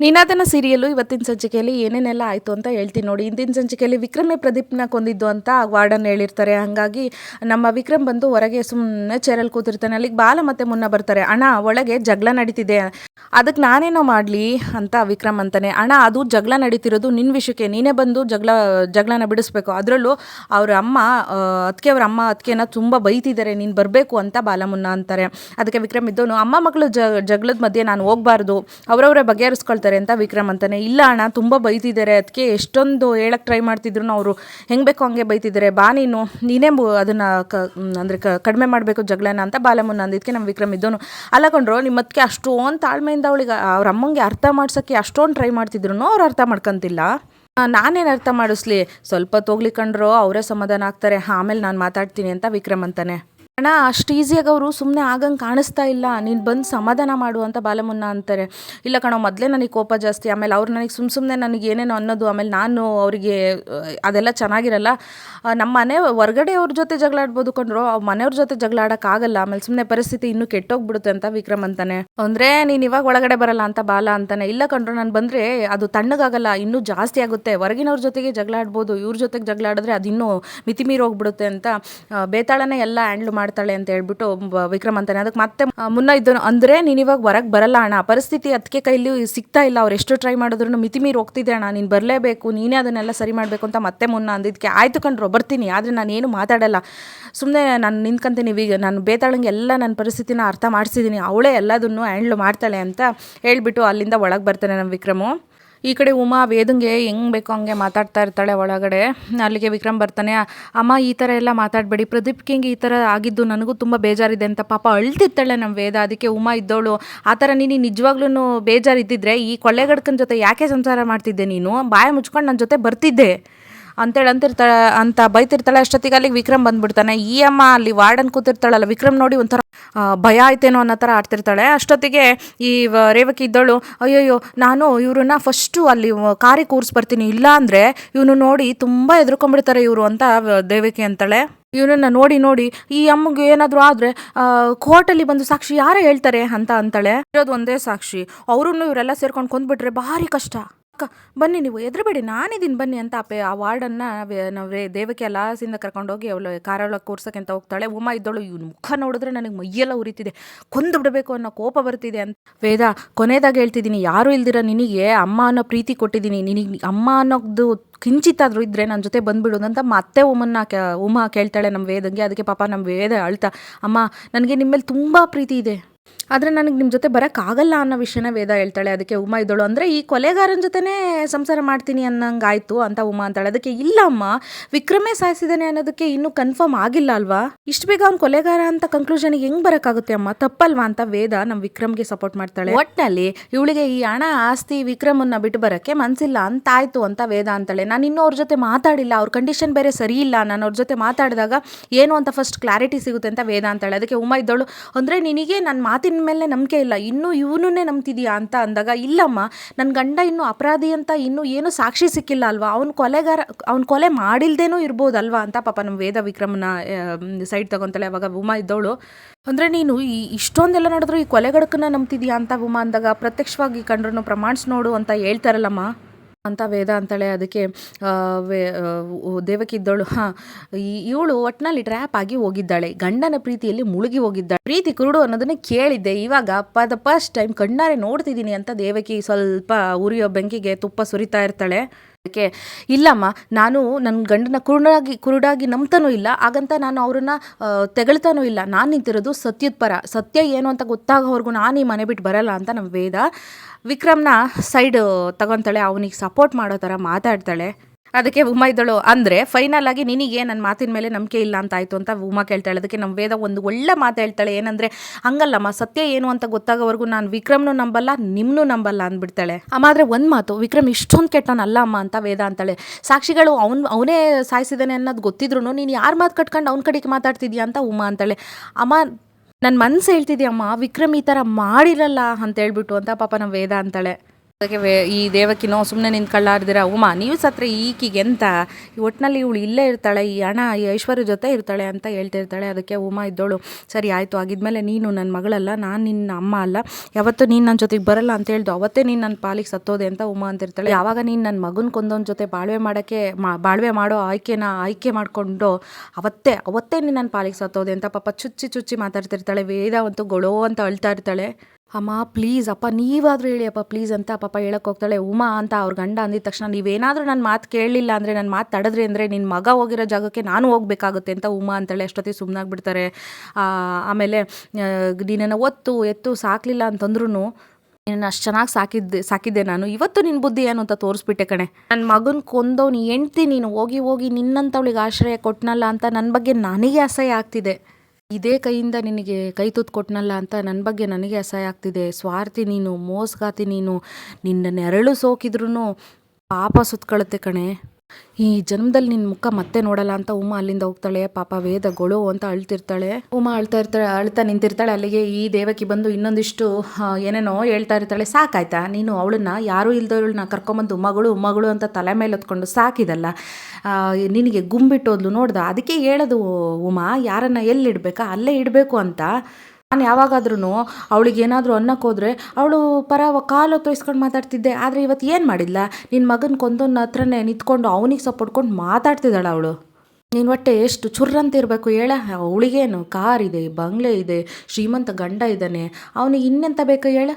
ನೀನಾದನ serial ಇವತ್ತಿನ ಸಂಚಿಕೆಯಲ್ಲಿ ಏನೇನೆಲ್ಲ ಆಯಿತು ಅಂತ ಹೇಳ್ತೀನಿ ನೋಡಿ. ಇಂದಿನ ಸಂಚಿಕೆಯಲ್ಲಿ ವಿಕ್ರಮೇ ಪ್ರದೀಪ್ನ ಕೊಂದಿದ್ದು ಅಂತ ವಾರ್ಡನ್ ಹೇಳಿರ್ತಾರೆ. ಹಾಗಾಗಿ ನಮ್ಮ ವಿಕ್ರಮ್ ಬಂದು ಹೊರಗೆ ಸುಮ್ಮನೆ ಚೇರಲ್ಲಿ ಕೂತಿರ್ತಾನೆ. ಅಲ್ಲಿಗೆ ಬಾಲ ಮತ್ತೆ ಮುನ್ನ ಬರ್ತಾರೆ. ಅಣ್ಣ, ಒಳಗೆ ಜಗಳ ನಡೀತಿದೆ. ಅದಕ್ಕೆ ನಾನೇನೋ ಮಾಡಲಿ ಅಂತ ವಿಕ್ರಮ್ ಅಂತಾನೆ. ಅಣ್ಣ, ಅದು ಜಗಳ ನಡೀತಿರೋದು ನಿನ್ನ ವಿಷಯಕ್ಕೆ. ನೀನೇ ಬಂದು ಜಗಳ, ಜಗಳನ ಬಿಡಿಸ್ಬೇಕು. ಅದರಲ್ಲೂ ಅವ್ರ ಅಮ್ಮ ಅದಕ್ಕೆ ಅವ್ರ ಅಮ್ಮ ಅದಕ್ಕೆನ ತುಂಬ ಬೈತಿದ್ದಾರೆ. ನೀನು ಬರಬೇಕು ಅಂತ ಬಾಲಮುನ್ನ ಅಂತಾರೆ. ಅದಕ್ಕೆ ವಿಕ್ರಮ್ ಇದ್ದವನು, ಅಮ್ಮ ಮಕ್ಕಳು ಜಗಳದ ಮಧ್ಯೆ ನಾನು ಹೋಗಬಾರ್ದು. ಅವರವರೇ ಬಗೆಹರಿಸ್ಕೊಳ್ತಾರೆ. ಅಂತ ವಿಕ್ರಮ್ ಅಂತಾನೆ. ಇಲ್ಲ ಅಣ್ಣ, ತುಂಬ ಬೈತಿದ್ದಾರೆ. ಅದಕ್ಕೆ ಎಷ್ಟೊಂದು ಹೇಳಕ್ಕೆ ಟ್ರೈ ಮಾಡ್ತಿದ್ರು ಅವರು ಹೆಂಗೆ ಬೇಕೋ ಹಂಗೆ ಬೈತಿದ್ದಾರೆ. ಬಾ ನೀನು, ನೀನೇ ಅದನ್ನ ಕ ಅಂದರೆ ಕಡಿಮೆ ಮಾಡಬೇಕು ಜಗಳನ ಅಂತ ಬಾಲಮುನ್ನ ಅಂದಿದ್ದಕ್ಕೆ ನಮ್ಮ ವಿಕ್ರಮ್ ಇದ್ದವನು ಅಲ್ಲ ನಿಮ್ಮ ಅದಕ್ಕೆ ಅಷ್ಟೊಂದು ತಾಳ್ಮೆಯಿಂದ ಅವಳಿಗೆ, ಅವ್ರ ಅಮ್ಮಂಗೆ ಅರ್ಥ ಮಾಡ್ಸೋಕ್ಕೆ ಅಷ್ಟೊಂದು ಟ್ರೈ ಮಾಡ್ತಿದ್ರು ಅವ್ರು ಅರ್ಥ ಮಾಡ್ಕೊಂತಿಲ್ಲ. ನಾನೇನು ಅರ್ಥ ಮಾಡಿಸ್ಲಿ? ಸ್ವಲ್ಪ ತೊಗ್ಲಿಕಂಡ್ರು ಅವರೇ ಸಮಾಧಾನ ಆಗ್ತಾರೆ. ಆಮೇಲೆ ನಾನು ಮಾತಾಡ್ತೀನಿ ಅಂತ ವಿಕ್ರಮ್ ಅಂತಾನೆ. ಅಣ್ಣ, ಅಷ್ಟು ಈಸಿಯಾಗಿ ಅವರು ಸುಮ್ಮನೆ ಆಗಂಗೆ ಕಾಣಿಸ್ತಾ ಇಲ್ಲ. ನೀನು ಬಂದು ಸಮಾಧಾನ ಮಾಡು ಅಂತ ಬಾಲಮುನ್ನ ಅಂತಾರೆ. ಇಲ್ಲ ಕಣೋ, ಮೊದಲೇ ನನಗೆ ಕೋಪ ಜಾಸ್ತಿ, ಆಮೇಲೆ ಅವ್ರು ನನಗೆ ಸುಮ್ಮ ಸುಮ್ಮನೆ ನನಗೆ ಏನೇನೋ ಅನ್ನೋದು, ಆಮೇಲೆ ನಾನು ಅವರಿಗೆ ಅದೆಲ್ಲ ಚೆನ್ನಾಗಿರಲ್ಲ. ನಮ್ಮ ಮನೆ ಹೊರ್ಗಡೆ ಅವ್ರ ಜೊತೆ ಜಗಳ ಆಡ್ಬೋದು ಕಂಡ್ರು ಅವ್ರ ಮನೆಯವ್ರ ಜೊತೆ ಜಗಳ ಆಡೋಕ್ಕಾಗಲ್ಲ ಆಮೇಲೆ ಸುಮ್ಮನೆ ಪರಿಸ್ಥಿತಿ ಇನ್ನೂ ಕೆಟ್ಟೋಗ್ಬಿಡುತ್ತೆ ಅಂತ ವಿಕ್ರಮ್ ಅಂತಾನೆ. ಅಂದರೆ, ನೀನು ಇವಾಗ ಒಳಗಡೆ ಬರಲ್ಲ ಅಂತ ಬಾಲ ಅಂತಾನೆ. ಇಲ್ಲ ಕಂಡ್ರು ನಾನು ಬಂದರೆ ಅದು ತಣ್ಣಗಾಗಲ್ಲ, ಇನ್ನೂ ಜಾಸ್ತಿ ಆಗುತ್ತೆ. ಹೊರಗಿನವ್ರ ಜೊತೆಗೆ ಜಗಳ ಆಡ್ಬೋದು ಇವ್ರ ಜೊತೆಗೆ ಜಗಳ ಆಡಿದ್ರೆ ಅದು ಇನ್ನೂ ಮಿತಿಮೀರಿ ಹೋಗ್ಬಿಡುತ್ತೆ ಅಂತ ಬೇತಾಳನೇ ಎಲ್ಲ ಹ್ಯಾಂಡ್ಲ್ ಮಾಡ್ತಾಳೆ ಅಂತ ಹೇಳ್ಬಿಟ್ಟು ವಿಕ್ರಮ್ ಅಂತಾನೆ ಅದಕ್ಕೆ ಮತ್ತೆ ಮುನ್ನ ಇದ್ದನು ಅಂದರೆ ನೀನು ಇವಾಗ ಹೊರಗೆ ಬರಲ್ಲ ಅಣ್ಣ. ಪರಿಸ್ಥಿತಿ ಅದಕ್ಕೆ ಕೈಲಿ ಸಿಗ್ತಾ ಇಲ್ಲ. ಅವ್ರು ಎಷ್ಟು ಟ್ರೈ ಮಾಡಿದ್ರು ಮಿತಿಮೀರಿ ಹೋಗ್ತಿದ್ದೆ ಅಣ್ಣ. ನೀನು ಬರಲೇಬೇಕು. ನೀನೇ ಅದನ್ನೆಲ್ಲ ಸರಿ ಮಾಡಬೇಕು ಅಂತ ಮತ್ತೆ ಮುನ್ನ ಅಂದಿದ್ದಕ್ಕೆ ಆಯ್ತು ಕಂಡ್ರು ಬರ್ತೀನಿ. ಆದರೆ ನಾನು ಏನು ಮಾತಾಡಲ್ಲ. ಸುಮ್ಮನೆ ನಾನು ನಿಂತ್ಕೊಂತೀನಿ. ಈಗ ನಾನು ಬೇತಾಳಂಗೆ ಎಲ್ಲ ನನ್ನ ಪರಿಸ್ಥಿತಿನ ಅರ್ಥ ಮಾಡಿಸಿದ್ದೀನಿ. ಅವಳೇ ಎಲ್ಲದನ್ನು ಹ್ಯಾಂಡ್ಲ್ ಮಾಡ್ತಾಳೆ ಅಂತ ಹೇಳಿಬಿಟ್ಟು ಅಲ್ಲಿಂದ ಒಳಗೆ ಬರ್ತಾನೆ ನಮ್ಮ ವಿಕ್ರಮು. ಈ ಕಡೆ ಉಮಾ ವೇದಂಗೆ ಹೆಂಗ್ ಬೇಕೋ ಹಂಗೆ ಮಾತಾಡ್ತಾ ಇರ್ತಾಳೆ ಒಳಗಡೆ. ಅಲ್ಲಿಗೆ ವಿಕ್ರಮ್ ಬರ್ತಾನೆ, ಅಮ್ಮ, ಈ ಥರ ಎಲ್ಲ ಮಾತಾಡಬೇಡಿ. ಪ್ರದೀಪ್ಗೆ ಕಿಂಗ್ ಈ ಥರ ಆಗಿದ್ದು ನನಗೂ ತುಂಬ ಬೇಜಾರಿದೆ ಅಂತ ಪಾಪ ಅಳ್ತಿರ್ತಾಳೆ ನಮ್ಮ ವೇದ. ಅದಕ್ಕೆ ಉಮಾ ಇದ್ದವಳು, ಆ ಥರ ನೀನು ನಿಜವಾಗ್ಲೂ ಬೇಜಾರಿದ್ದಿದ್ರೆ ಈ ಕೊಳ್ಳೆಗಡ್ಕನ ಜೊತೆ ಯಾಕೆ ಸಂಸಾರ ಮಾಡ್ತಿದ್ದೆ ನೀನು? ಬಾಯ ಮುಚ್ಕೊಂಡು ನನ್ನ ಜೊತೆ ಬರ್ತಿದ್ದೆ. ಅಂತೇಳಿ ಅಂತಿರ್ತಾಳೆ, ಅಂತ ಬೈತಿರ್ತಾಳೆ ಅಷ್ಟೊತ್ತಿಗೆ ಅಲ್ಲಿಗೆ ವಿಕ್ರಮ್ ಬಂದ್ಬಿಡ್ತಾನೆ. ಈ ಅಮ್ಮ ಅಲ್ಲಿ ವಾರ್ಡನ್ ಕೂತಿರ್ತಾಳಲ್ಲ, ವಿಕ್ರಮ್ ನೋಡಿ ಒಂಥರ ಭಯ ಆಯ್ತೇನೋ ಅನ್ನೋ ಥರ ಆಡ್ತಿರ್ತಾಳೆ. ಅಷ್ಟೊತ್ತಿಗೆ ಈ ರೇವಕಿ ಇದ್ದಳು, ಅಯ್ಯೋಯ್ಯೋ, ನಾನು ಇವ್ರನ್ನ ಫಸ್ಟು ಅಲ್ಲಿ ಕಾರಿಗೆ ಕೂರಿಸಿ ಬರ್ತೀನಿ, ಇಲ್ಲ ಅಂದರೆ ಇವನು ನೋಡಿ ತುಂಬ ಹೆದರ್ಕೊಂಡ್ಬಿಡ್ತಾರೆ ಇವರು ಅಂತ ದೇವಕಿ ಅಂತಾಳೆ. ಇವನನ್ನ ನೋಡಿ ನೋಡಿ ಈ ಅಮ್ಮಗೆ ಏನಾದರೂ ಆದರೆ ಕೋರ್ಟಲ್ಲಿ ಬಂದು ಸಾಕ್ಷಿ ಯಾರೇ ಹೇಳ್ತಾರೆ ಅಂತ ಅಂತಾಳೆ. ಇರೋದು ಒಂದೇ ಸಾಕ್ಷಿ. ಅವರನ್ನು ಇವರೆಲ್ಲ ಸೇರ್ಕೊಂಡು ಕೊಂದ್ಬಿಟ್ರೆ ಭಾರಿ ಕಷ್ಟ. ಅಕ್ಕ, ಬನ್ನಿ ನೀವು, ಎದುರುಬೇಡಿ ನಾನಿದ್ದೀನಿ ಬನ್ನಿ ಅಂತ ಅಪ್ಪೆ, ಆ ವಾರ್ಡನ್ನ ನಾವು ದೇವಕ್ಕೆ ಲಾಸಿಂದ ಕರ್ಕೊಂಡೋಗಿ ಅವಳು ಕಾರೊಳಗೆ ಕೂರ್ಸಕ್ಕೆ ಅಂತ ಹೋಗ್ತಾಳೆ. ಉಮಾ ಇದ್ದಳು ಇವ್ನ ಮುಖ ನೋಡಿದ್ರೆ ನನಗೆ ಮೈಯೆಲ್ಲ ಉರಿತಿದೆ. ಕೊಂದು ಬಿಡಬೇಕು ಅನ್ನೋ ಕೋಪ ಬರ್ತಿದೆ ಅಂತ. ವೇದ ಕೊನೆದಾಗ ಹೇಳ್ತಿದ್ದೀನಿ, ಯಾರೂ ಇಲ್ದಿರ ನಿನಗೆ ಅಮ್ಮ ಅನ್ನೋ ಪ್ರೀತಿ ಕೊಟ್ಟಿದ್ದೀನಿ. ನಿನಗೆ ಅಮ್ಮ ಅನ್ನೋದು ಕಿಂಚಿತ್ತಾದರೂ ಇದ್ದರೆ ನನ್ನ ಜೊತೆ ಬಂದುಬಿಡೋದಂತ ಮತ್ತೆ ಉಮನ್ನ ಕ್ಯಾ ಉಮಾ ಕೇಳ್ತಾಳೆ ನಮ್ಮ ವೇದಂಗೆ. ಅದಕ್ಕೆ ಪಾಪ ನಮ್ಮ ವೇದ ಅಳ್ತಾ, ಅಮ್ಮ, ನನಗೆ ನಿಮ್ಮ ಮೇಲೆ ತುಂಬ ಪ್ರೀತಿ ಇದೆ. ಆದರೆ ನನಗೆ ನಿಮ್ಮ ಜೊತೆ ಬರೋಕ್ಕಾಗಲ್ಲ ಅನ್ನೋ ವಿಷಯನ ವೇದ ಹೇಳ್ತಾಳೆ. ಅದಕ್ಕೆ ಉಮಾ ಇದ್ದಳು. ಅಂದರೆ ಈ ಕೊಲೆಗಾರನ ಜೊತೆನೇ ಸಂಸಾರ ಮಾಡ್ತೀನಿ ಅನ್ನಂಗಾಯ್ತು ಅಂತ ಉಮಾ ಅಂತಾಳೆ. ಅದಕ್ಕೆ ಇಲ್ಲ ಅಮ್ಮ ವಿಕ್ರಮೇ ಸಾಯಿಸಿದ್ದಾನೆ ಅನ್ನೋದಕ್ಕೆ ಇನ್ನೂ ಕನ್ಫರ್ಮ್ ಆಗಿಲ್ಲ ಅಲ್ವಾ? ಇಷ್ಟು ಬೇಗ ಅವ್ನು ಕೊಲೆಗಾರ ಅಂತ ಕನ್ಕ್ಲೂಷನ್ಗೆ ಹೆಂಗೆ ಬರೋಕ್ಕಾಗುತ್ತೆ ಅಮ್ಮ? ತಪ್ಪಲ್ವಾ ಅಂತ ವೇದ ನಮ್ಮ ವಿಕ್ರಮ್ಗೆ ಸಪೋರ್ಟ್ ಮಾಡ್ತಾಳೆ. ಒಟ್ಟಿನಲ್ಲಿ ಇವಳಿಗೆ ಈ ಹಣ ಆಸ್ತಿ ವಿಕ್ರಮನ್ನ ಬಿಟ್ಟು ಬರೋಕ್ಕೆ ಮನಸ್ಸಿಲ್ಲ ಅಂತ ಆಯಿತು ಅಂತ ವೇದ ಅಂತಾಳೆ. ನಾನು ಇನ್ನೂ ಅವ್ರ ಜೊತೆ ಮಾತಾಡಿಲ್ಲ. ಅವ್ರ ಕಂಡೀಷನ್ ಬೇರೆ ಸರಿ ಇಲ್ಲ. ನಾನು ಅವ್ರ ಜೊತೆ ಮಾತಾಡಿದಾಗ ಏನು ಅಂತ ಫಸ್ಟ್ ಕ್ಲಾರಿಟಿ ಸಿಗುತ್ತೆ ಅಂತ ವೇದ ಅಂತಾಳೆ. ಅದಕ್ಕೆ ಉಮಾ ಇದ್ದಳು, ಅಂದರೆ ನಿನಗೆ ನನ್ನ ಮಾತಿನ ಮೇಲೆ ನಂಬಿಕೆ ಇಲ್ಲ. ಇನ್ನೂ ಇವನನ್ನೇ ನಂಬ್ತಿದೀಯಾ ಅಂತ ಅಂದಾಗ, ಇಲ್ಲಮ್ಮ ನನ್ನ ಗಂಡ ಇನ್ನೂ ಅಪರಾಧಿ ಅಂತ ಇನ್ನೂ ಏನು ಸಾಕ್ಷಿ ಸಿಕ್ಕಿಲ್ಲ ಅಲ್ವಾ? ಅವ್ನ ಕೊಲೆಗಾರ, ಅವ್ನ ಕೊಲೆ ಮಾಡಿಲ್ದೇನೂ ಇರ್ಬೋದಲ್ವಾ ಅಂತ ಪಾಪ ನಮ್ಮ ವೇದ ವಿಕ್ರಮನ ಸೈಡ್ ತಗೊಂತಾಳೆ ಅವಾಗ ಉಮಾ ಇದ್ದವಳು. ಅಂದರೆ ನೀನು ಈ ಇಷ್ಟೊಂದೆಲ್ಲ ನಡೆದ್ರು ಈ ಕೊಲೆಗಡಕನ್ನ ನಂಬ್ತಿದೀಯಾ ಅಂತ ಉಮಾ ಅಂದಾಗ ಪ್ರತ್ಯಕ್ಷವಾಗಿ ಕಂಡ್ರೂ ಪ್ರಮಾಣಿಸ್ ನೋಡು ಅಂತ ಹೇಳ್ತಾರಲ್ಲಮ್ಮ. ಅಂತ ವೇದ ಅಂತಾಳೆ ಅದಕ್ಕೆ ವೇ ಆ, ಉ- ದೇವಕಿ ಇದ್ದವಳು ಹಾಂ ಇವಳು ಒಟ್ಟಿನಲ್ಲಿ ಟ್ರ್ಯಾಪ್ ಆಗಿ ಹೋಗಿದ್ದಾಳೆ ಗಂಡನ ಪ್ರೀತಿಯಲ್ಲಿ ಮುಳುಗಿ ಹೋಗಿದ್ದಾಳೆ. ಪ್ರೀತಿ ಕುರುಡು ಅನ್ನೋದನ್ನ ಕೇಳಿದ್ದೆ ಇವಾಗ ದ ಫಸ್ಟ್ ಟೈಮ್ ಕಣ್ಣಾರೆ ನೋಡ್ತಿದ್ದೀನಿ ಅಂತ ದೇವಕಿ ಸ್ವಲ್ಪ ಉರಿಯೋ ಬೆಂಕಿಗೆ ತುಪ್ಪ ಸುರಿತಾ ಇರ್ತಾಳೆ. ಅದಕ್ಕೆ, ಇಲ್ಲಮ್ಮ, ನಾನು ನನ್ನ ಗಂಡನ ಕುರುಡಾಗಿ ಕುರುಡಾಗಿ ನಂಬ್ತಾನೂ ಇಲ್ಲ. ಹಾಗಂತ ನಾನು ಅವ್ರನ್ನ ತೆಗಳ್ತಾನೂ ಇಲ್ಲ. ನಾನು ನಿಂತಿರೋದು ಸತ್ಯದ ಪರ. ಸತ್ಯ ಏನು ಅಂತ ಗೊತ್ತಾಗೋವರೆಗೂ ನಾನು ಈ ಮನೆ ಬಿಟ್ಟು ಬರಲ್ಲ ಅಂತ ನಮ್ಮ ವೇದ. ವಿಕ್ರಮ್ನ ಸೈಡ್ ತಗೊತಾಳೆ. ಅವನಿಗೆ ಸಪೋರ್ಟ್ ಮಾಡೋ ಥರ ಮಾತಾಡ್ತಾಳೆ. ಅದಕ್ಕೆ ಉಮಾ ಇದ್ದಳು, ಅಂದರೆ ಫೈನಲ್ ಆಗಿ ನಿನಗೆ ನನ್ನ ಮಾತಿನ ಮೇಲೆ ನಂಬಿಕೆ ಇಲ್ಲ ಅಂತ ಆಯಿತು ಅಂತ ಉಮಾ ಕೇಳ್ತಾಳೆ. ಅದಕ್ಕೆ ನಮ್ಮ ವೇದ ಒಂದು ಒಳ್ಳೆ ಮಾತು ಹೇಳ್ತಾಳೆ. ಏನಂದರೆ, ಹಂಗಲ್ಲಮ್ಮ, ಸತ್ಯ ಏನು ಅಂತ ಗೊತ್ತಾಗೋವರೆಗೂ ನಾನು ವಿಕ್ರಮ್ನು ನಂಬಲ್ಲ, ನಿಮ್ನು ನಂಬಲ್ಲ ಅಂದ್ಬಿಡ್ತಾಳೆ. ಅಮ್ಮ, ಆದರೆ ಒಂದು ಮಾತು, ವಿಕ್ರಮ್ ಇಷ್ಟೊಂದು ಕೆಟ್ಟವನಲ್ಲ ಅಮ್ಮ ಅಂತ ವೇದ ಅಂತಾಳೆ. ಸಾಕ್ಷಿಗಳು ಅವ್ನು, ಅವನೇ ಸಾಯಿಸಿದಾನೆ ಅನ್ನೋದು ಗೊತ್ತಿದ್ರು ನೀನು ಯಾರು ಮಾತು ಕಟ್ಕೊಂಡು ಅವ್ನ ಕಡೆಗೆ ಮಾತಾಡ್ತಿದ್ಯಾ ಅಂತ ಉಮಾ ಅಂತಾಳೆ. ಅಮ್ಮ ನನ್ನ ಮನ್ಸು ಹೇಳ್ತಿದ್ಯಮ್ಮ ವಿಕ್ರಮ್ ಈ ಥರ ಮಾಡಿರಲ್ಲ ಅಂತ ಹೇಳ್ಬಿಟ್ಟು ಅಂತ ಪಾಪ ನಮ್ಮ ವೇದ ಅಂತಾಳೆ. ಅದಕ್ಕೆ ಈ ದೇವಕಿನೋ ಸುಮ್ಮನೆ ನಿಂತ್ಕೊಳ್ಳಾರ್ದಿರ ಉಮಾ, ನೀವು ಸತ್ರ ಈಕಿಗೆ ಎಂತ? ಈ ಒಟ್ಟಿನಲ್ಲಿ ಇವಳು ಇಲ್ಲೇ ಇರ್ತಾಳೆ, ಈ ಹಣ ಈ ಐಶ್ವರ್ಯ ಜೊತೆ ಇರ್ತಾಳೆ ಅಂತ ಹೇಳ್ತಿರ್ತಾಳೆ. ಅದಕ್ಕೆ ಉಮಾ ಇದ್ದೋಳು, ಸರಿ ಆಯಿತು, ಆಗಿದ್ಮೇಲೆ ನೀನು ನನ್ನ ಮಗಳಲ್ಲ, ನಾನು ನಿನ್ನ ಅಮ್ಮ ಅಲ್ಲ. ಯಾವತ್ತೂ ನೀನು ನನ್ನ ಜೊತೆಗೆ ಬರಲ್ಲ ಅಂತ ಹೇಳ್ದು, ಅವತ್ತೇ ನೀನು ನನ್ನ ಪಾಲಿಗೆ ಸತ್ತೋದೆ ಅಂತ ಉಮಾ ಅಂತಿರ್ತಾಳೆ. ಯಾವಾಗ ನೀನು ನನ್ನ ಮಗನ ಕೊಂದವನ ಜೊತೆ ಬಾಳ್ವೆ ಮಾಡೋಕ್ಕೆ ಬಾಳ್ವೆ ಮಾಡೋ ಆಯ್ಕೆನ, ಆಯ್ಕೆ ಮಾಡಿಕೊಂಡು, ಅವತ್ತೇ ಅವತ್ತೇ ನೀನು ನನ್ನ ಪಾಲಿಗೆ ಸತ್ತೋದೆ ಅಂತ ಪಾಪ ಚುಚ್ಚಿ ಚುಚ್ಚಿ ಮಾತಾಡ್ತಿರ್ತಾಳೆ. ವೇದ ಅಂತೂ ಗೊಳೋ ಅಂತ ಅಳ್ತಾ ಇರ್ತಾಳೆ. ಅಮ್ಮ ಪ್ಲೀಸ್ ಅಪ್ಪ, ನೀವಾದರೂ ಹೇಳಿ ಅಪ್ಪ ಪ್ಲೀಸ್ ಅಂತ ಪಾಪ ಹೇಳಕ್ಕೆ ಹೋಗ್ತಾಳೆ. ಉಮಾ ಅಂತ ಅವ್ರ ಗಂಡ ಅಂದಿದ ತಕ್ಷಣ ನೀವೇನಾದರೂ ನನ್ನ ಮಾತು ಕೇಳಲಿಲ್ಲ ಅಂದರೆ ನನ್ನ ಮಾತು ತಡೆದ್ರಿ ಅಂದರೆ ನಿನ್ನ ಮಗ ಹೋಗಿರೋ ಜಾಗಕ್ಕೆ ನಾನು ಹೋಗ್ಬೇಕಾಗುತ್ತೆ ಅಂತ ಉಮಾ ಅಂತೇಳಿ ಅಷ್ಟೊತ್ತಿಗೆ ಸುಮ್ಮನಾಗ್ಬಿಡ್ತಾರೆ ಆಮೇಲೆ ನೀನನ್ನು ಒತ್ತು, ಎತ್ತು ಸಾಕಲಿಲ್ಲ ಅಂತಂದ್ರೂ ನಿನ್ನ ಅಷ್ಟು ಚೆನ್ನಾಗಿ ಸಾಕಿದ್ದೆ ಸಾಕಿದ್ದೆ ನಾನು. ಇವತ್ತು ನಿನ್ನ ಬುದ್ಧಿ ಏನು ಅಂತ ತೋರಿಸ್ಬಿಟ್ಟೆ ಕಣೆ. ನನ್ನ ಮಗನ ಕೊಂದವ್ನು ಹೆಂಡ್ತಿ ನೀನು ಹೋಗಿ ಹೋಗಿ ನಿನ್ನಂಥವಳಿಗೆ ಆಶ್ರಯ ಕೊಟ್ನಲ್ಲ ಅಂತ ನನ್ನ ಬಗ್ಗೆ ನನಗೆ ಅಸಹ್ಯ ಆಗ್ತಿದೆ. ಇದೇ ಕೈಯಿಂದ ನಿನಗೆ ಕೈ ತುತ್ತು ಕೊಟ್ನಲ್ಲ ಅಂತ ನನ್ನ ಬಗ್ಗೆ ನನಗೆ ಅಸಹ್ಯ ಆಗ್ತಿದೆ. ಸ್ವಾರ್ಥಿ ನೀನು, ಮೋಸಗಾತಿ ನೀನು, ನಿನ್ನ ನೆರಳು ಸೋಕಿದ್ರೂ ಪಾಪ ಸುತ್ಕೊಳ್ಳುತ್ತೆ ಕಣೆ. ಈ ಜನ್ಮದಲ್ಲಿ ನಿನ್ನ ಮುಖ ಮತ್ತೆ ನೋಡಲ್ಲ ಅಂತ ಉಮಾ ಅಲ್ಲಿಂದ ಹೋಗ್ತಾಳೆ. ಪಾಪ ವೇದ ಗೊಳು ಅಂತ ಅಳ್ತಿರ್ತಾಳೆ. ಉಮಾ ಅಳ್ತಾ ಇರ್ತಾಳೆ ಅಳ್ತಾ ನಿಂತಿರ್ತಾಳೆ. ಅಲ್ಲಿಗೆ ಈ ದೇವಕಿ ಬಂದು ಇನ್ನೊಂದಿಷ್ಟು ಏನೇನೋ ಹೇಳ್ತಾ ಇರ್ತಾಳೆ. ಸಾಕಾಯ್ತಾ? ನೀನು ಅವಳನ್ನ ಯಾರೂ ಇಲ್ದವಳನ್ನ ಕರ್ಕೊಂಬಂದು ಮಗಳು ಮಗಳು ಅಂತ ತಲೆ ಮೇಲೆ ಹೊತ್ಕೊಂಡು ಸಾಕಿದಲ್ಲ. ನಿನಗೆ ಗುಂಬಿಟ್ಟೋದ್ಲು ನೋಡ್ದ? ಅದಕ್ಕೆ ಹೇಳೋದು ಉಮಾ, ಯಾರನ್ನ ಎಲ್ಲಿ ಇಡಬೇಕಾ ಅಲ್ಲೇ ಇಡಬೇಕು ಅಂತ. ನಾನು ಯಾವಾಗಾದ್ರೂ ಅವಳಿಗೆ ಏನಾದರೂ ಅನ್ನಕ್ಕೆ ಅವಳು ಪರ ಕಾಲು ತೋರಿಸ್ಕೊಂಡು ಮಾತಾಡ್ತಿದ್ದೆ. ಆದರೆ ಇವತ್ತು ಏನು ಮಾಡಿಲ್ಲ ನಿನ್ನ ಮಗನ ಕೊಂದೊನ್ನ ಹತ್ರನೇ ನಿಂತ್ಕೊಂಡು ಅವನಿಗೆ ಸಪೋರ್ಟ್ಕೊಂಡು ಮಾತಾಡ್ತಿದ್ದಾಳೆ ಅವಳು. ನೀನು ಒಟ್ಟೆ ಎಷ್ಟು ಚುರ್ರಂತ ಇರಬೇಕು ಹೇಳ? ಅವಳಿಗೇನು ಕಾರ್ ಇದೆ, ಬಂಗ್ಲೆ ಇದೆ, ಶ್ರೀಮಂತ ಗಂಡ ಇದ್ದಾನೆ. ಅವನಿಗೆ ಇನ್ನೆಂತ ಬೇಕು ಹೇಳ?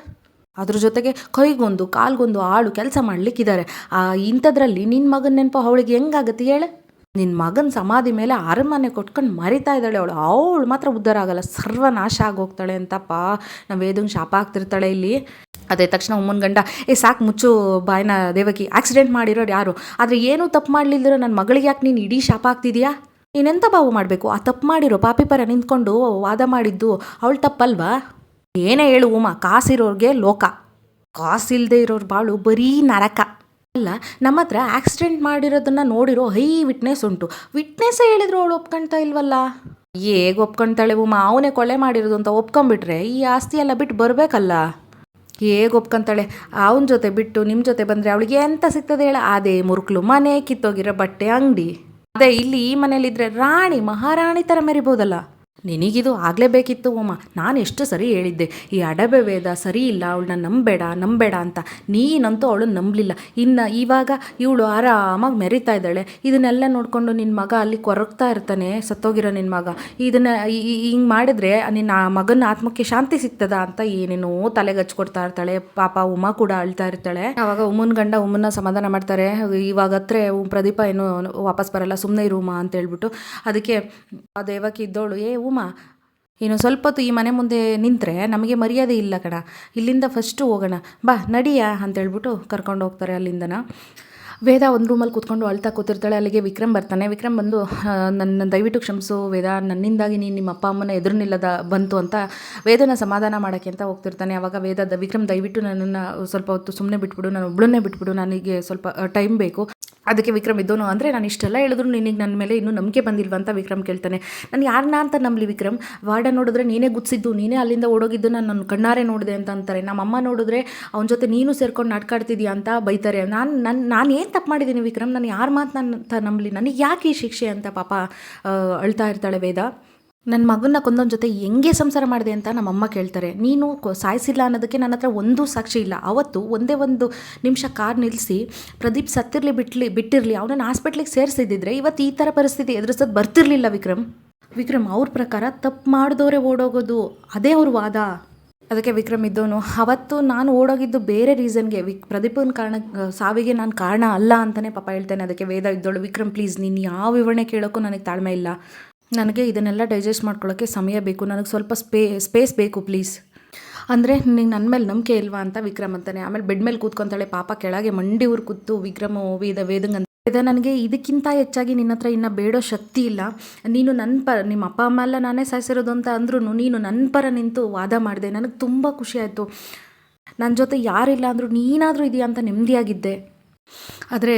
ಅದ್ರ ಜೊತೆಗೆ ಕೈಗೊಂದು, ಕಾಲ್ಗೊಂದು, ಆಳು ಕೆಲಸ ಮಾಡ್ಲಿಕ್ಕಿದ್ದಾರೆ. ಆ ಇಂಥದ್ರಲ್ಲಿ ನಿನ್ನ ಮಗನ ನೆನಪು ಅವಳಿಗೆ ಹೆಂಗಾಗತ್ತೆ ಹೇಳ? ನಿನ್ನ ಮಗನ ಸಮಾಧಿ ಮೇಲೆ ಅರಮನೆ ಕೊಟ್ಕೊಂಡು ಮರಿತಾ ಇದ್ದಾಳೆ ಅವಳು. ಅವಳು ಮಾತ್ರ ಉದ್ಧಾರ ಆಗಲ್ಲ. ಸರ್ವನಾಶ ಆಗೋಗ್ತಾಳೆ ಅಂತಪ್ಪ. ನಾವು ವೇದಂಗೆ ಶಾಪ ಆಗ್ತಿರ್ತಾಳೆ ಇಲ್ಲಿ. ಅದೇ ತಕ್ಷಣ ಉಮ್ಮನ ಗಂಡ, ಏ ಸಾಕು ಮುಚ್ಚು ಬಾಯ್ನ ದೇವಕಿ. ಆಕ್ಸಿಡೆಂಟ್ ಮಾಡಿರೋರು ಯಾರು? ಆದರೆ ಏನೂ ತಪ್ಪು ಮಾಡಲಿಲ್ದಿರೋ ನನ್ನ ಮಗಳಿಗೆ ಯಾಕೆ ನೀನು ಇಡೀ ಶಾಪ ಆಗ್ತಿದ್ಯಾ ನೀನೆಂತ ಬಾವು ಮಾಡಬೇಕು? ಆ ತಪ್ಪು ಮಾಡಿರೋ ಪಾಪಿ ಪರ ನಿಂತ್ಕೊಂಡು ವಾದ ಮಾಡಿದ್ದು ಅವಳು ತಪ್ಪಲ್ವಾ? ಏನೇ ಹೇಳು ಉಮಾ, ಕಾಸಿರೋರಿಗೆ ಲೋಕ. ಕಾಸಿಲ್ಲದೆ ಇರೋರು ಬಾಳು ಬರೀ ನರಕ. ಅಲ್ಲ ನಮ್ಮ ಹತ್ರ ಆಕ್ಸಿಡೆಂಟ್ ಮಾಡಿರೋದನ್ನ ನೋಡಿರೋ ಹೈ ವಿಟ್ನೆಸ್ ಉಂಟು. ವಿಟ್ನೆಸ್ ಹೇಳಿದ್ರು ಅವಳು ಒಪ್ಕೊಳ್ತಾ ಇಲ್ವಲ್ಲ? ಹೇಗೆ ಒಪ್ಕೊಳ್ತಾಳೆ ಉಮಾ? ಅವನೇ ಕೊಳೆ ಮಾಡಿರೋದು ಅಂತ ಒಪ್ಕೊಂಬಿಟ್ರೆ ಈ ಆಸ್ತಿ ಎಲ್ಲ ಬಿಟ್ಟು ಬರಬೇಕಲ್ಲ? ಹೇಗೆ ಒಪ್ಕೊಂತಾಳೆ ಅವನ ಜೊತೆ ಬಿಟ್ಟು ನಿಮ್ಮ ಜೊತೆ ಬಂದರೆ ಅವಳಿಗೆ ಎಂತ ಸಿಗ್ತದೆ ಹೇಳ? ಅದೇ ಮುರುಕ್ಲು ಮನೆ ಕಿತ್ತೋಗಿರೋ ಬಟ್ಟೆ ಅಂಗಡಿ. ಅದೇ ಇಲ್ಲಿ ಈ ಮನೇಲಿದ್ರೆ ರಾಣಿ, ಮಹಾರಾಣಿ ಥರ ಮೆರಿಬೋದಲ್ಲ? ನಿನಗಿದು ಆಗಲೇಬೇಕಿತ್ತು ಉಮ್ಮ ನಾನು ಎಷ್ಟು ಸರಿ ಹೇಳಿದ್ದೆ, ಈ ಅಡಬೆ ವೇದ ಸರಿ ಇಲ್ಲ, ಅವಳನ್ನ ನಂಬೇಡ ನಂಬೇಡ ಅಂತ. ನೀನಂತೂ ಅವಳು ನಂಬಲಿಲ್ಲ. ಇನ್ನು ಇವಾಗ ಇವಳು ಆರಾಮಾಗಿ ಮೆರಿತಾ ಇದ್ದಾಳೆ. ಇದನ್ನೆಲ್ಲ ನೋಡಿಕೊಂಡು ನಿನ್ನ ಮಗ ಅಲ್ಲಿ ಕೊರಗ್ತಾ ಇರ್ತಾನೆ, ಸತ್ತೋಗಿರೋ ನಿನ್ನ ಮಗ. ಇದನ್ನು ಹಿಂಗೆ ಮಾಡಿದ್ರೆ ನಿನ್ನ ಆ ಮಗನ ಆತ್ಮಕ್ಕೆ ಶಾಂತಿ ಸಿಗ್ತದ ಅಂತ ಏನೇನೋ ತಲೆಗೆ ಹಚ್ಕೊಡ್ತಾ ಇರ್ತಾಳೆ. ಪಾಪ ಉಮಾ ಕೂಡ ಅಳ್ತಾ ಇರ್ತಾಳೆ. ಅವಾಗ ಉಮ್ಮನ ಗಂಡ ಉಮ್ಮನ್ನ ಸಮಾಧಾನ ಮಾಡ್ತಾರೆ. ಇವಾಗ ಹತ್ರ ಪ್ರದೀಪ ಏನು ವಾಪಸ್ ಬರಲ್ಲ ಸುಮ್ಮನೆ ಇರು ಉಮಾ ಅಂತ ಹೇಳ್ಬಿಟ್ಟು. ಅದಕ್ಕೆ ಆ ದೇವಕ್ಕೆ ಇದ್ದವಳು ಏ ಉಮಾ ಇನ್ನು ಸ್ವಲ್ಪ ಹೊತ್ತು ಈ ಮನೆ ಮುಂದೆ ನಿಂತರೆ ನಮಗೆ ಮರ್ಯಾದೆ ಇಲ್ಲ ಕಣ ಇಲ್ಲಿಂದ ಫಸ್ಟು ಹೋಗೋಣ. ಬಾ, ನಡಿಯಾ ಅಂತ ಹೇಳ್ಬಿಟ್ಟು ಕರ್ಕೊಂಡು ಹೋಗ್ತಾರೆ ಅಲ್ಲಿಂದನ. ವೇದ ಒಂದು ರೂಮಲ್ಲಿ ಕೂತ್ಕೊಂಡು ಅಳ್ತಾ ಕೂತಿರ್ತಾಳೆ. ಅಲ್ಲಿಗೆ ವಿಕ್ರಮ್ ಬರ್ತಾನೆ. ವಿಕ್ರಮ್ ಬಂದು ನನ್ನ ದಯವಿಟ್ಟು ಕ್ಷಮಿಸು ವೇದ. ನನ್ನಿಂದಾಗಿ ನೀನು ನಿಮ್ಮ ಅಪ್ಪ ಅಮ್ಮನ ಎದುರು ನಿಲ್ಲದ ಬಂತು ಅಂತ ವೇದನ ಸಮಾಧಾನ ಮಾಡೋಕ್ಕೆ ಅಂತ ಹೋಗ್ತಿರ್ತಾನೆ. ಆವಾಗ ವೇದ ವಿಕ್ರಮ್ ದಯವಿಟ್ಟು ನನ್ನನ್ನು ಸ್ವಲ್ಪ ಹೊತ್ತು ಸುಮ್ಮನೆ ಬಿಟ್ಬಿಡು. ನಾನು ಒಬ್ಬಳನ್ನೇ ಬಿಟ್ಬಿಡು. ನನಗೆ ಸ್ವಲ್ಪ ಟೈಮ್ ಬೇಕು. ಅದಕ್ಕೆ ವಿಕ್ರಮ್ ಇದ್ದೋನು ಅಂದರೆ ನಾನು ಇಷ್ಟೆಲ್ಲ ಹೇಳಿದ್ರು ನಿನಗೆ ನನ್ನ ಮೇಲೆ ಇನ್ನೂ ನಂಬಿಕೆ ಬಂದಿಲ್ವ ಅಂತ ವಿಕ್ರಮ್ ಕೇಳ್ತಾನೆ. ನಾನು ಯಾರನ್ನ ಅಂತ ನಂಬಲಿ ವಿಕ್ರಮ್? ವಾರ್ಡ ನೋಡಿದ್ರೆ ನೀನೇ ಗುದ್ಸಿದ್ದು, ನೀನೇ ಅಲ್ಲಿಂದ ಓಡೋಗಿದ್ದು ನಾನು ನನ್ನ ಕಣ್ಣಾರೆ ನೋಡಿದೆ ಅಂತ ಅಂತಾರೆ. ನಮ್ಮಮ್ಮ ನೋಡಿದ್ರೆ ಅವನ ಜೊತೆ ನೀನು ಸೇರ್ಕೊಂಡು ನಾಟ್ಕಾಡ್ತಿದ್ಯಾ ಅಂತ ಬೈತಾರೆ. ನಾನು ನನ್ನ ನಾನು ಏನು ತಪ್ಪು ಮಾಡಿದ್ದೀನಿ ವಿಕ್ರಮ್? ನಾನು ಯಾರ ಮಾತು ನನ್ನ ನಂಬಲಿ? ನನಗೆ ಯಾಕೆ ಈ ಶಿಕ್ಷೆ ಅಂತ ಪಾಪ ಅಳ್ತಾ ಇರ್ತಾಳೆ ವೇದ? ನನ್ನ ಮಗನ್ನ ಕೊಂದೊಂದು ಜೊತೆ ಹೆಂಗೆ ಸಂಸಾರ ಮಾಡಿದೆ ಅಂತ ನಮ್ಮಮ್ಮ ಕೇಳ್ತಾರೆ. ನೀನು ಸಾಯಿಸಿಲ್ಲ ಅನ್ನೋದಕ್ಕೆ ನನ್ನ ಹತ್ರ ಒಂದೂ ಸಾಕ್ಷಿ ಇಲ್ಲ. ಅವತ್ತು ಒಂದೇ ಒಂದು ನಿಮಿಷ ಕಾರ್ ನಿಲ್ಲಿಸಿ ಪ್ರದೀಪ್ ಸತ್ತಿರಲಿ, ಬಿಟ್ಲಿ, ಬಿಟ್ಟಿರಲಿ, ಅವನನ್ನು ಹಾಸ್ಪಿಟ್ಲಿಗೆ ಸೇರಿಸಿದ್ದಿದ್ರೆ ಇವತ್ತು ಈ ಥರ ಪರಿಸ್ಥಿತಿ ಎದುರಿಸೋದು ಬರ್ತಿರಲಿಲ್ಲ ವಿಕ್ರಮ್. ವಿಕ್ರಮ್, ಅವ್ರ ಪ್ರಕಾರ ತಪ್ಪು ಮಾಡಿದವರೇ ಓಡೋಗೋದು ಅದೇ ಅವ್ರ ವಾದ. ಅದಕ್ಕೆ ವಿಕ್ರಮ್ ಇದ್ದವನು, ಅವತ್ತು ನಾನು ಓಡೋಗಿದ್ದು ಬೇರೆ ರೀಸನ್ಗೆ, ವಿಕ್ ಪ್ರದೀಪನ ಕಾರಣ ಸಾವಿಗೆ ನಾನು ಕಾರಣ ಅಲ್ಲ ಅಂತಲೇ ಪಾಪ ಹೇಳ್ತೇನೆ. ಅದಕ್ಕೆ ವೇದ ಇದ್ದೋಳು ವಿಕ್ರಮ್ ಪ್ಲೀಸ್ ನೀನು ಯಾವ ವಿವರಣೆ ಕೇಳೋಕ್ಕೂ ನನಗೆ ತಾಳ್ಮೆ ಇಲ್ಲ. ನನಗೆ ಇದನ್ನೆಲ್ಲ ಡೈಜೆಸ್ಟ್ ಮಾಡ್ಕೊಳ್ಳೋಕ್ಕೆ ಸಮಯ ಬೇಕು. ನನಗೆ ಸ್ವಲ್ಪ ಸ್ಪೇ ಸ್ಪೇಸ್ ಬೇಕು ಪ್ಲೀಸ್ ಅಂದರೆ ನಿಂಗೆ ನನ್ನ ಮೇಲೆ ನಂಬಿಕೆ ಇಲ್ವಾ ಅಂತ ವಿಕ್ರಮ್ ಅಂತಾನೆ. ಆಮೇಲೆ ಬೆಡ್ ಮೇಲೆ ಕೂತ್ಕೊಂತಾಳೆ ಪಾಪ ಕೆಳಗೆ ಮಂಡಿ ಊರು ಕೂತು ವಿಕ್ರಮ ವೇದ ವೇದಂಗ್ ಇದೆ ನನಗೆ ಇದಕ್ಕಿಂತ ಹೆಚ್ಚಾಗಿ ನಿನ್ನ ಹತ್ರ ಇನ್ನೂ ಬೇಡೋ ಶಕ್ತಿ ಇಲ್ಲ. ನೀನು ನನ್ನ ಪರ, ನಿಮ್ಮ ಅಪ್ಪ ಅಮ್ಮ ಎಲ್ಲ ನಾನೇ ಸಾಯಿಸಿರೋದು ಅಂತ ಅಂದ್ರೂ ನೀನು ನನ್ನ ಪರ ನಿಂತು ವಾದ ಮಾಡಿದೆ. ನನಗೆ ತುಂಬ ಖುಷಿ ಆಯಿತು. ನನ್ನ ಜೊತೆ ಯಾರಿಲ್ಲ ಅಂದರೂ ನೀನಾದರೂ ಇದೆಯಾ ಅಂತ ನೆಮ್ಮದಿಯಾಗಿದ್ದೆ. ಆದರೆ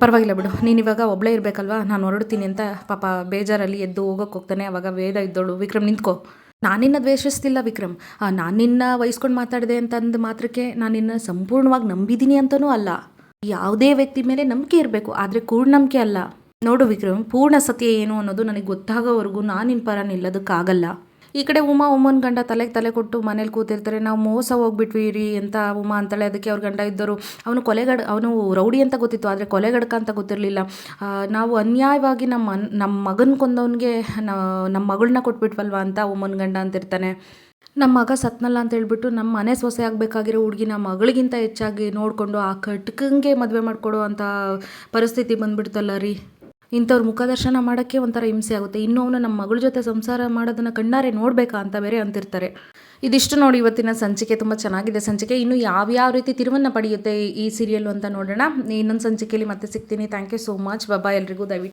ಪರವಾಗಿಲ್ಲ ಬಿಡು. ನೀನು ಇವಾಗ ಒಬ್ಬಳೇ ಇರಬೇಕಲ್ವಾ? ನಾನು ಹೊರಡ್ತೀನಿ ಅಂತ. ಪಾಪ ಬೇಜಾರಲ್ಲಿ ಎದ್ದು ಹೋಗೋಕೆ ಹೋಗ್ತಾನೆ. ಅವಾಗ ವೇದ ಇದ್ದೋಳು. ವಿಕ್ರಮ್, ನಿಂತ್ಕೋ. ನಾನಿನ್ನ ದ್ವೇಷಿಸ್ತಿಲ್ಲ ವಿಕ್ರಮ್. ನಾನು ನಿನ್ನ ವಹಿಸ್ಕೊಂಡು ಮಾತಾಡಿದೆ ಅಂತಂದು ಮಾತ್ರಕ್ಕೆ ನಾನಿನ್ನ ನಿನ್ನ ಸಂಪೂರ್ಣವಾಗಿ ನಂಬಿದ್ದೀನಿ ಅಂತನೂ ಅಲ್ಲ. ಯಾವುದೇ ವ್ಯಕ್ತಿ ಮೇಲೆ ನಂಬಿಕೆ ಇರಬೇಕು. ಆದರೆ ಕೂರ್ನಂಬಿಕೆ ಅಲ್ಲ. ನೋಡು ವಿಕ್ರಮ್, ಪೂರ್ಣ ಸತ್ಯ ಏನು ಅನ್ನೋದು ನನಗೆ ಗೊತ್ತಾಗೋವರೆಗೂ ನಾನು ನಿನ್ನ ಪರ ನಿಲ್ಲೋದಕ್ಕಾಗಲ್ಲ. ಈ ಕಡೆ ಉಮಾ ಉಮ್ಮನ ಗಂಡ ತಲೆಗೆ ತಲೆ ಕೊಟ್ಟು ಮನೇಲಿ ಕೂತಿರ್ತಾರೆ. ನಾವು ಮೋಸ ಹೋಗ್ಬಿಟ್ವಿ ರೀ ಅಂತ ಉಮಾ ಅಂತಾಳೆ. ಅದಕ್ಕೆ ಅವ್ರ ಗಂಡ ಇದ್ದರು. ಅವನು ಕೊಲೆಗಡ, ಅವನು ರೌಡಿ ಅಂತ ಗೊತ್ತಿತ್ತು, ಆದರೆ ಕೊಲೆಗಡಕ ಅಂತ ಗೊತ್ತಿರಲಿಲ್ಲ. ನಾವು ಅನ್ಯಾಯವಾಗಿ ನಮ್ಮ ನಮ್ಮ ಮಗನ ಕೊಂದವನಿಗೆ ನಮ್ಮ ಮಗಳನ್ನ ಕೊಟ್ಬಿಟ್ವಲ್ವಾ ಅಂತ ಉಮ್ಮನ ಗಂಡ ಅಂತಿರ್ತಾನೆ. ನಮ್ಮ ಮಗ ಸತ್ನಲ್ಲ ಅಂತ ಹೇಳ್ಬಿಟ್ಟು ನಮ್ಮ ಮನೆ ಸೊಸೆ ಆಗಬೇಕಾಗಿರೋ ನಮ್ಮ ಮಗಳಿಗಿಂತ ಹೆಚ್ಚಾಗಿ ನೋಡಿಕೊಂಡು ಆ ಕಟ್ಕಂಗೆ ಮದುವೆ ಮಾಡಿಕೊಡೋ ಅಂಥ ಪರಿಸ್ಥಿತಿ ಬಂದ್ಬಿಡ್ತಲ್ಲ ರೀ. ಇಂಥವ್ರ ಮುಖದರ್ಶನ ಮಾಡೋಕ್ಕೆ ಒಂಥರ ಹಿಂಸೆ ಆಗುತ್ತೆ. ಇನ್ನು ಅವನು ನಮ್ಮ ಮಗಳ ಜೊತೆ ಸಂಸಾರ ಮಾಡೋದನ್ನು ಕಣ್ಣಾರೆ ನೋಡಬೇಕಾ ಅಂತ ಬೇರೆ ಅಂತಿರ್ತಾರೆ. ಇದಿಷ್ಟು ನೋಡಿ ಇವತ್ತಿನ ಸಂಚಿಕೆ ತುಂಬ ಚೆನ್ನಾಗಿದೆ. ಸಂಚಿಕೆ ಇನ್ನು ಯಾವ್ಯಾವ ರೀತಿ ತಿರುವನ್ನು ಪಡೆಯುತ್ತೆ ಈ ಸೀರಿಯಲ್ ಅಂತ ನೋಡೋಣ. ಇನ್ನೊಂದು ಸಂಚಿಕೆಯಲ್ಲಿ ಮತ್ತೆ ಸಿಗ್ತೀನಿ. ಥ್ಯಾಂಕ್ ಯು ಸೋ ಮಚ್ ಬಾಬಾ ಎಲ್ರಿಗೂ. ದಯವಿಟ್ಟು